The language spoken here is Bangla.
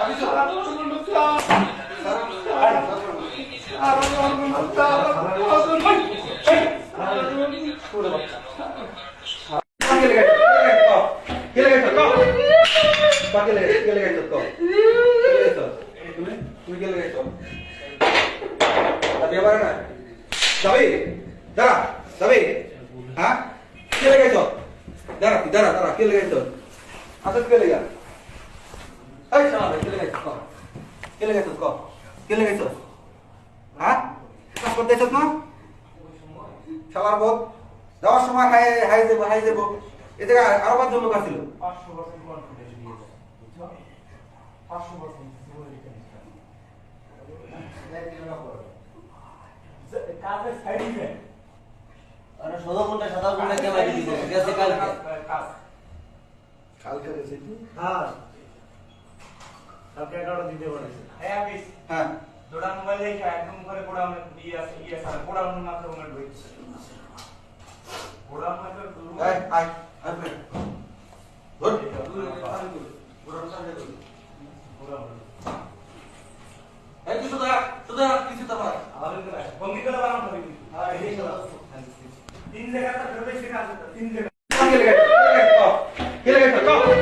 আমি যাবি দাঁড়া যাবি হ্যাঁ কে লেগেছ দাঁড়া দাঁড়া দাঁড়া কে লেগেছ আসলে কে লেগা এই শালা কে লেগেছ ক। কে লেগেছ ক। কে লেগেছ হ্যাঁ কাজ করতে এসছ না শালার বোধ যাওয়ার সময় হাই হাই যাব হাই যাব। এ জায়গায় আরও পাঁচজন লোক আসছিল পাঁচশো পার্সেন্ট কনফিডেন্স দিয়েছে বুঝছ? পাঁচশো কাজের সাইড ইফেক্ট। ষোলো ঘণ্টা সাতাশ ঘণ্টা ক্যামেরা দিতে গেছে কালকে? কালকে রেসিপি হ্যাঁ। কালকে এগারোটা দিতে পারেছে হ্যাঁ আমি হ্যাঁ। দুটা মোবাইল দেখে একদম করে গোডাউনে দিয়ে আসে ইয়ে স্যার গোডাউনে মাত্র মনে ঢুকছে। গোডাউন মাত্র এই আয় ফ্রেন্ড ধর। এই কিছু দাঁড়া শুধু কিছু দাঁড়া বন্দি করে বানানো হবে আর এই तीन जगह का प्रवेश विकास होता है तीन जगह